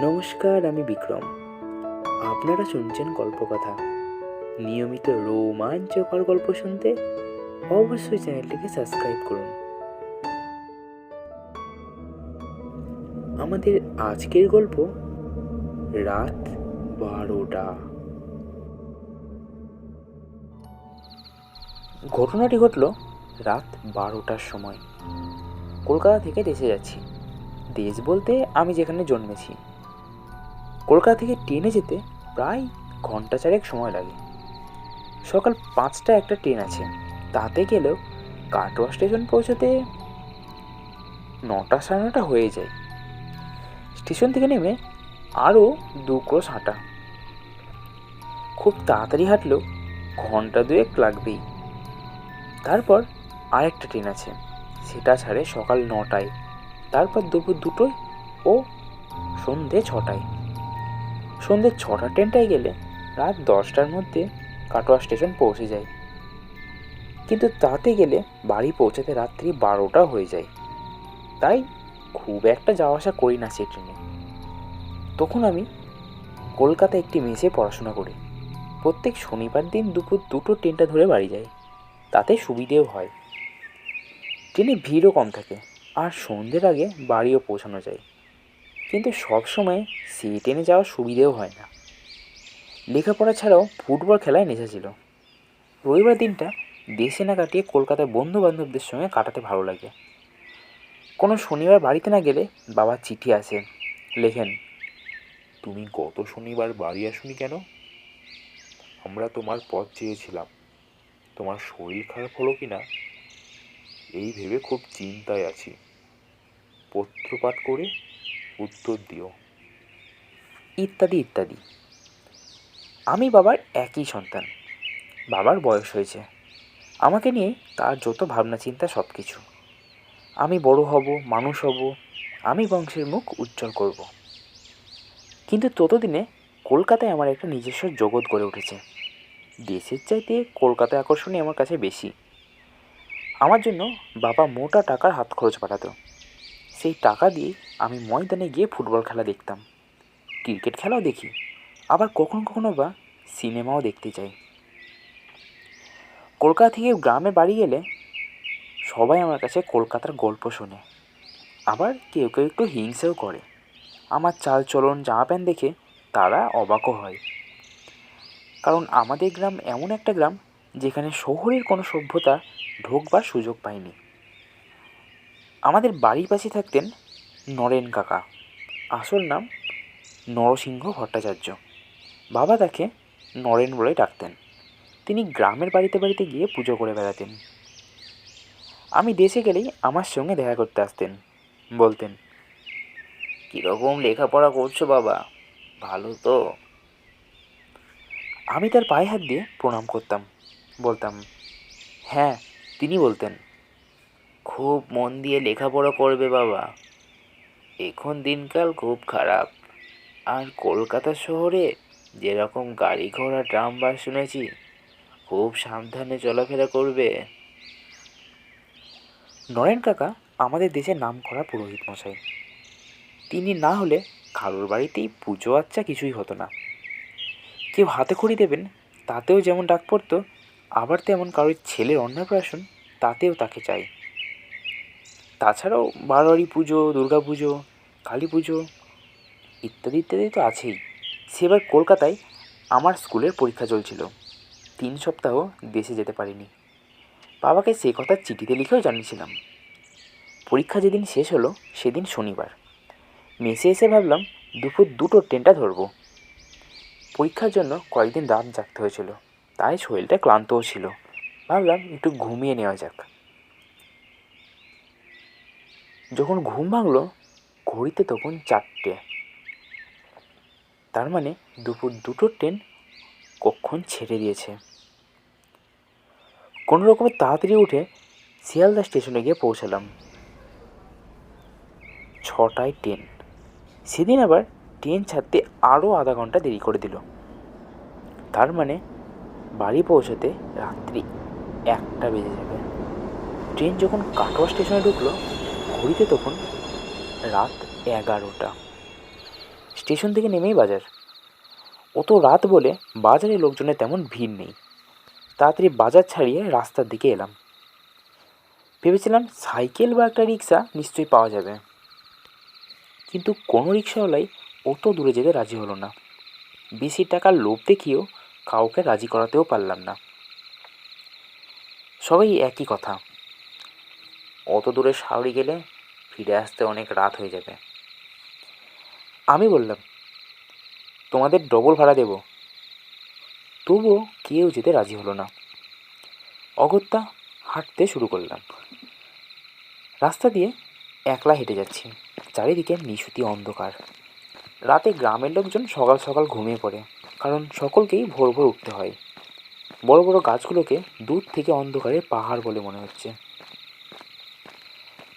নমস্কার, আমি বিক্রম। আপনারা শুনছেন গল্পকথা। নিয়মিত রোমাঞ্চকর গল্প শুনতে অবশ্যই চ্যানেলটিকে সাবস্ক্রাইব করুন। আমাদের আজকের গল্প রাত বারোটা। ঘটনাটি ঘটল রাত বারোটার সময়। কলকাতা থেকে দেশে যাচ্ছি। দেশ বলতে আমি যেখানে জন্মেছি। কলকাতা থেকে ট্রেনে যেতে প্রায় ঘণ্টা চারেক সময় লাগে। সকাল পাঁচটা একটা ট্রেন আছে। তাতে গেলেও কাটোয়া স্টেশন পৌঁছতে নটা সাড়ে নটা হয়ে যায়। স্টেশন থেকে নেমে আরও দু ক্রোশ হাঁটা। খুব তাড়াতাড়ি হাঁটলেও ঘণ্টা দুয়েক লাগবেই। তারপর আরেকটা ট্রেন আছে, সেটা ছাড়ে সকাল নটায়, তারপর দুপুর দুটোয় ও সন্ধে ছটায়। সন্ধে ছটা ট্রেনটায় গেলে রাত দশটার মধ্যে কাটোয়া স্টেশন পৌঁছে যায় কিন্তু তাতে গেলে বাড়ি পৌঁছাতে রাত্রি বারোটা হয়ে যায়। তাই খুব একটা যাওয়া আসা করি না সেই ট্রেনে। তখন আমি কলকাতা একটি মেসে পড়াশোনা করি। প্রত্যেক শনিবার দিন দুপুর দুটো ট্রেনটা ধরে বাড়ি যাই। তাতে সুবিধেও হয়। ট্রেনে ভিড়ও কম থাকে। আর সন্ধ্যের আগে বাড়িও পৌঁছানো যায়। কিন্তু সব সময় সেই ট্রেনে যাওয়ার সুবিধেও হয় না। লেখাপড়া ছাড়াও ফুটবল খেলায় নেশা ছিল। রবিবার দিনটা দেশে না কাটিয়ে কলকাতায় বন্ধু বান্ধবদের সঙ্গে কাটাতে ভালো লাগে। কোনো শনিবার বাড়িতে না গেলে বাবার চিঠি আসে লেখেন, তুমি গত শনিবার বাড়ি আসুনি কেন? আমরা তোমার পথ চেয়েছিলাম। তোমার শরীর খারাপ হলো কি না? এই ভেবে খুব চিন্তায় আছি। পত্রপাঠ করে উত্তর দিও। ইত্যাদি ইত্যাদি। আমি বাবার একই সন্তান। বাবার বয়স হয়েছে। আমাকে নিয়ে তার যত ভাবনা, চিন্তা সব কিছু আমি বড় হব, মানুষ হব, আমি বংশের মুখ উজ্জ্বল করব। কিন্তু ততদিনে কলকাতায় আমার একটা নিজস্ব জগৎ গড়ে উঠেছে। দেশের চাইতে কলকাতায় আকর্ষণই আমার কাছে বেশি। আমার জন্য বাবা মোটা টাকার হাত খরচ পাঠাতো সেই টাকা দিয়ে আমি ময়দানে গিয়ে ফুটবল খেলা দেখতাম। ক্রিকেট খেলাও দেখি, আবার কখনো কখনো বা সিনেমাও দেখতে যাই কলকাতা থেকে গ্রামে বাড়ি গেলে সবাই আমার কাছে কলকাতার গল্প শোনে। আবার কেউ কেউ একটু হিংসেও করে। আমার চাল চলন জামা প্যান্ট দেখে তারা অবাকও হয়। কারণ আমাদের গ্রাম এমন একটা গ্রাম যেখানে শহরের কোনো সভ্যতা ঢোকবার সুযোগ পায়নি। আমাদের বাড়ির পাশে থাকতেন নরেন কাকা। আসল নাম নরসিংহ ভট্টাচার্য। বাবা তাকে নরেন বলে ডাকতেন। তিনি গ্রামের বাড়িতে বাড়িতে গিয়ে পুজো করে বেড়াতেন। আমি দেশে গেলেই আমার সঙ্গে দেখা করতে আসতেন, বলতেন, কীরকম লেখাপড়া করছ বাবা? ভালো তো? আমি তার পায়ে হাত দিয়ে প্রণাম করতাম, বলতাম হ্যাঁ তিনি বলতেন খুব মন দিয়ে লেখাপড়া করবে বাবা। এখন দিনকাল খুব খারাপ। আর কলকাতা শহরে যেরকম গাড়ি ঘোড়া ট্রাম বাস শুনেছি, খুব সাবধানে চলাফেরা করবে। নরেন কাকা, আমাদের দেশের নাম করা পুরোহিত মশাই। তিনি না হলে কারোর বাড়িতেই পুজো আচ্চা কিছুই হতো না। কেউ হাতে খড়ি দেবেন, তাতেও যেমন ডাক পড়তো, আবার তেমন কারোর ছেলের অন্নপ্রাশন তাতেও তাকে চাই। তাছাড়াও বারোয়ারি পুজো, দুর্গা পুজো, কালী পুজো ইত্যাদি ইত্যাদি তো আছেই। সেবার কলকাতায় আমার স্কুলের পরীক্ষা চলছিল। তিন সপ্তাহ দেশে যেতে পারিনি। বাবাকে সে কথা চিঠিতে লিখেও জানিয়েছিলাম। পরীক্ষা যেদিন শেষ হলো, সেদিন শনিবার। মেসে এসে ভাবলাম, দুপুর দুটো ট্রেনটা ধরবো। পরীক্ষার জন্য কয়েকদিন রাত জাগতে হয়েছিল। তাই শরীরটা ক্লান্তও ছিল। ভাবলাম একটু ঘুমিয়ে নেওয়া যাক। যখন ঘুম ভাঙলো, ঘড়িতে তখন চারটে। তার মানে দুপুর দুটো ট্রেন কখন ছেড়ে দিয়েছে। কোনো রকমে তাড়াতাড়ি উঠে শিয়ালদা স্টেশনে গিয়ে পৌঁছালাম। ছটায় ট্রেন। সেদিন আবার ট্রেন ছাড়তে আরও আধা ঘণ্টা দেরি করে দিল। তার মানে বাড়ি পৌঁছাতে রাত্রি একটা বেজে যাবে। ট্রেন যখন কাটোয়া স্টেশনে ঢুকলো ঘড়িতে তখন রাত এগারোটা। স্টেশন থেকে নেমেই বাজার। অত রাত বলে বাজারে লোকজনের তেমন ভিড় নেই। তাড়াতাড়ি বাজার ছাড়িয়ে রাস্তার দিকে এলাম। ভেবেছিলাম সাইকেল বা একটা রিক্সা নিশ্চয়ই পাওয়া যাবে। কিন্তু কোনো রিক্সাওয়ালাই অত দূরে যেতে রাজি হলো না। বেশি টাকার লোভ দেখিয়েও কাউকে রাজি করাতেও পারলাম না। সবাই একই কথা। অত দূরে শাওরি গেলে ফিরে আসতে অনেক রাত হয়ে যাবে। আমি বললাম, তোমাদের ডবল ভাড়া দেব। তবুও কেউ যেতে রাজি হলো না। অগত্যা হাঁটতে শুরু করলাম। রাস্তা দিয়ে একলা হেঁটে যাচ্ছি, চারিদিকে নিশুতি অন্ধকার। রাতে গ্রামের লোকজন সকাল সকাল ঘুমিয়ে পড়ে, কারণ সকলকেই ভোর ভোর উঠতে হয়। বড় বড় গাছগুলোকে দূর থেকে অন্ধকারে পাহাড় বলে মনে হচ্ছে।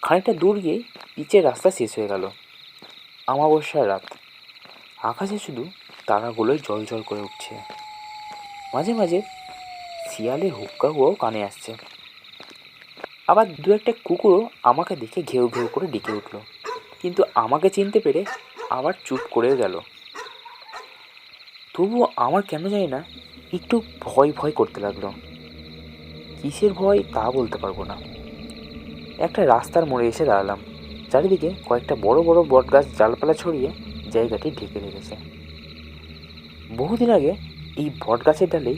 খানিকটা দূর গিয়ে পিচের রাস্তা শেষ হয়ে গেল। আমাবস্যার রাত। আকাশে শুধু তারাগুলোই জল জল করে উঠছে। মাঝে মাঝে শিয়ালের হুক্কা হুয়াও কানে আসছে। আবার দু একটা কুকুরও আমাকে দেখে ঘেউ ঘেউ করে ডেকে উঠল। কিন্তু আমাকে চিনতে পেরে আবার চুপ করেও গেল। তবুও আমার কেন জানি না, একটু ভয় ভয় করতে লাগল। কিসের ভয় তা বলতে পারব না। একটা রাস্তার মোড়ে এসে দাঁড়ালাম। চারিদিকে কয়েকটা বড় বড় বটগাছ ডালপালা ছড়িয়ে জায়গাটি ঢেকে রেখেছে। বহুদিন আগে এই বটগাছের ডালেই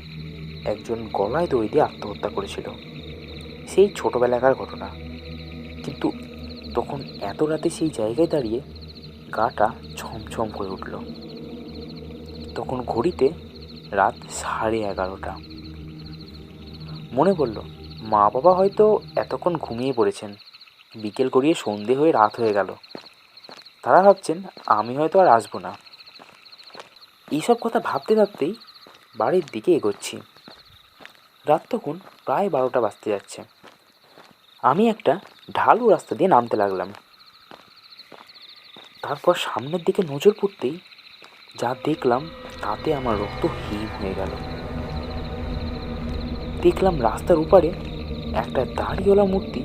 একজন গলায় দড়ি দিয়ে আত্মহত্যা করেছিল। সেই ছোটোবেলাকার ঘটনা। কিন্তু তখন এত রাতে সেই জায়গায় দাঁড়িয়ে গাটা ছমছম করে উঠল। তখন ঘড়িতে রাত সাড়ে এগারোটা। মনে পড়ল মা বাবা হয়তো এতক্ষণ ঘুমিয়ে পড়েছেন। বিকেল গড়িয়ে সন্ধে হয়ে রাত হয়ে গেল। তারা ভাবছেন, আমি হয়তো আর আসব না। এইসব কথা ভাবতে ভাবতেই বাড়ির দিকে এগোচ্ছি। রাত তখন প্রায় বারোটা বাজতে যাচ্ছে। আমি একটা ঢালু রাস্তা দিয়ে নামতে লাগলাম। তারপর সামনের দিকে নজর পড়তেই যা দেখলাম, তাতে আমার রক্ত হিম হয়ে গেল। দেখলাম রাস্তার উপারে একটা দাড়িওয়ালা মূর্তি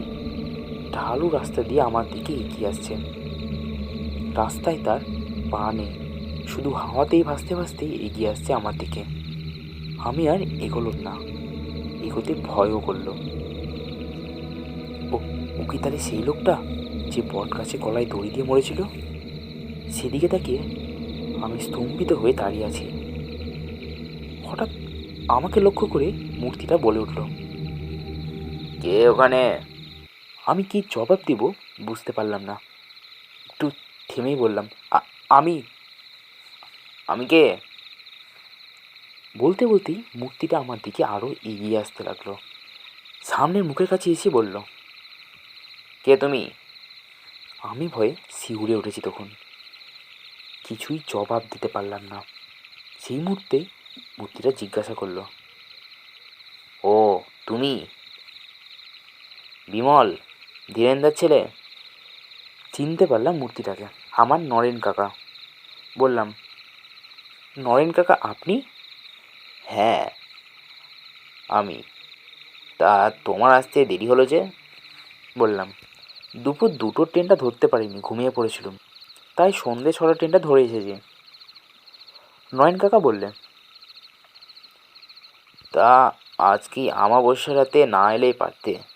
ঢালু রাস্তা দিয়ে আমার দিকে এগিয়ে আসছে। রাস্তায় তার পা নেই, শুধু হাওয়াতেই ভাসতে ভাসতেই এগিয়ে আসছে আমার দিকে। আমি আর এগোলাম না, এগোতে ভয়ও করল। ও ও কি তাহলে সেই লোকটা যে বট গাছে গলায় দড়ি দিয়ে মরেছিল? সেদিকে তাকিয়ে আমি স্তম্ভিত হয়ে দাঁড়িয়ে আছি। হঠাৎ আমাকে লক্ষ্য করে মূর্তিটা বলে উঠল। কে ওখানে। আমি কি জবাব দিব? বুঝতে পারলাম না। একটু থেমেই বললাম আমি? আমি কে? বলতে বলতেই মূর্তিটা আমার দিকে আরও এগিয়ে আসতে লাগল। সামনের মুখের কাছে এসে বলল, কে তুমি? আমি ভয়ে শিউরে উঠেছি তখন। কিছুই জবাব দিতে পারলাম না। সেই মুহূর্তে মূর্তিটা জিজ্ঞাসা করল, ও, তুমি? বিমল, ধীরেন্দার ছেলে? চিনতে পারলাম মূর্তিটাকে। আমার নরেন কাকা। বললাম, নরেন কাকা, আপনি? হ্যাঁ আমি। তা তোমার আসতে দেরি হলো যে? বললাম, দুপুর দুটোর ট্রেনটা ধরতে পারিনি, ঘুমিয়ে পড়েছিলাম। তাই সন্ধে ছটার ট্রেনটা ধরে এসেছি। নয়ন কাকা বললেন তা আজ কি আমাবস্যা রাতে না এলেই পারতে?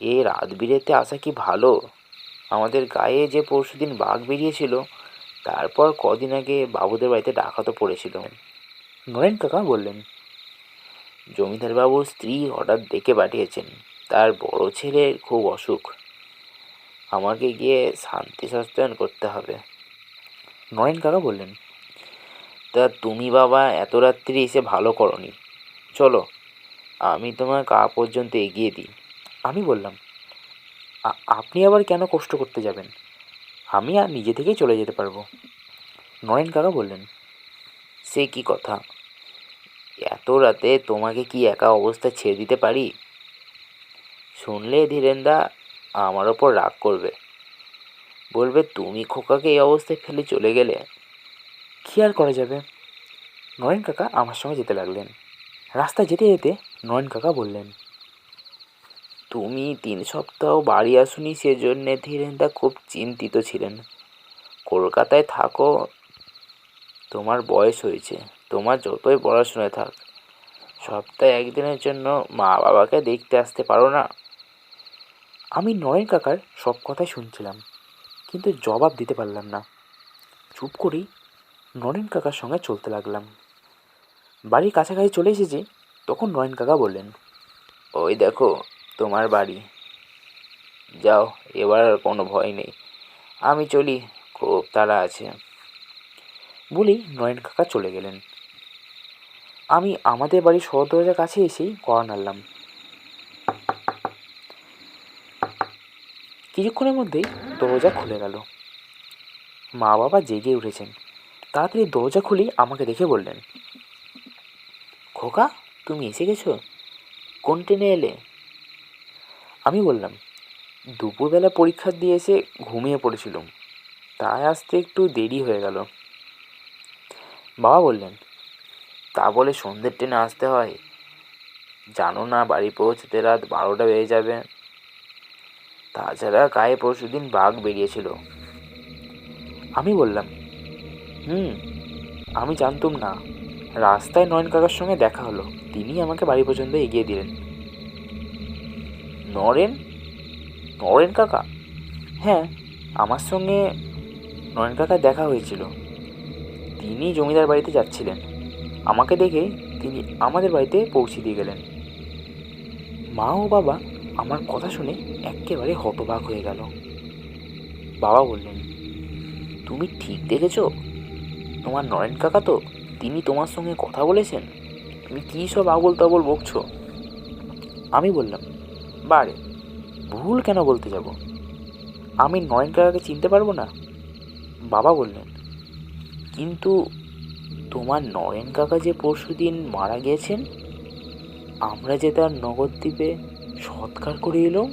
এ রাত বিরেতে আসা কি ভালো? আমাদের গায়ে যে পরশুদিন বাঘ বেরিয়েছিল, তারপর কদিন আগে বাবুদের বাড়িতে ডাকাতও পড়েছিল। নরেন কাকা বললেন জমিদার বাবুর স্ত্রী হঠাৎ ডেকে পাঠিয়েছেন। তার বড় ছেলের খুব অসুখ। আমাকে গিয়ে শান্তি সস্তায়ন করতে হবে। নরেন কাকা বললেন, তা তুমি বাবা এত রাত্রি এসে ভালো করনি। চলো, আমি তোমার কা পর্যন্ত এগিয়ে দিই। আমি বললাম আপনি আবার কেন কষ্ট করতে যাবেন? আমি আর নিজে থেকেই চলে যেতে পারব। নরেন কাকা বললেন, সে কি কথা? এত রাতে তোমাকে কি একা অবস্থা ছেড়ে দিতে পারি? শুনলে ধীরেন্দা, আমার ওপর রাগ করবে। বলবে, তুমি খোকাকে এই অবস্থায় ফেলে চলে গেলে কী আর করা যাবে? নরেন কাকা আমার সঙ্গে যেতে লাগলেন। রাস্তায় যেতে যেতে নরেন কাকা বললেন তুমি তিন সপ্তাহ বাড়ি আসুনি সেজন্যে ধীরেন্দা খুব চিন্তিত ছিলেন। কলকাতায় থাকো, তোমার বয়স হয়েছে, তোমার যতই পড়াশোনায় থাক, সপ্তাহে একদিনের জন্য মা বাবাকে দেখতে আসতে পারো না। আমি নরেন কাকার সব কথাই শুনছিলাম, কিন্তু জবাব দিতে পারলাম না। চুপ করেই নরেন কাকার সঙ্গে চলতে লাগলাম। বাড়ির কাছাকাছি চলে এসেছি, তখন নয়ন কাকা বললেন, ওই দেখো তোমার বাড়ি। যাও, এবার আর কোনো ভয় নেই। আমি চলি, খুব তাড়া আছে। বলেই নয়ন কাকা চলে গেলেন। আমি আমাদের বাড়ির সদর দরজার কাছে এসেই কড়া নাড়লাম কিছুক্ষণের মধ্যেই দরজা খুলে গেল। মা বাবা জেগে উঠেছেন। তাড়াতাড়ি দরজা খুলেই আমাকে দেখে বললেন, খোকা, তুমি এসে গেছো? কোন ট্রেনে এলে? আমি বললাম, দুপুরবেলা পরীক্ষা দিয়ে এসে ঘুমিয়ে পড়েছিলাম। তাই আসতে একটু দেরি হয়ে গেল। বাবা বললেন, তা বলে সন্ধ্যের ট্রেনে আসতে হয়। জানো না, বাড়ি পৌঁছতে রাত বারোটা বেজে যাবে। তাছাড়া গায়ে পরশু দিন বাঘ বেরিয়েছিল। আমি বললাম, হুম, আমি জানতুম না। রাস্তায় নয়ন কাকার সঙ্গে দেখা হলো। তিনি আমাকে বাড়ি পর্যন্ত এগিয়ে দিলেন। নরেন? নরেন কাকা? হ্যাঁ আমার সঙ্গে নরেন কাকার দেখা হয়েছিল। তিনি জমিদার বাড়িতে যাচ্ছিলেন। আমাকে দেখে তিনি আমাদের বাড়িতে পৌঁছে দিয়ে গেলেন। মা ও বাবা আমার কথা শুনে একেবারে হতবাক হয়ে গেল। বাবা বললেন, তুমি ঠিক দেখেছ? তোমার নরেন কাকা তো তিনি তোমার সঙ্গে কথা বলেছেন? তুমি কী সব আবল তাবল বকছো? আমি বললাম বারে, ভুল কেন বলতে যাব? আমি নয়ন কাকাকে চিনতে পারব না? বাবা বললেন, কিন্তু তোমার নরেন কাকা যে পরশু দিন মারা গিয়েছেন, আমরা যে তার নগরদ্বীপে সৎকার করে এলাম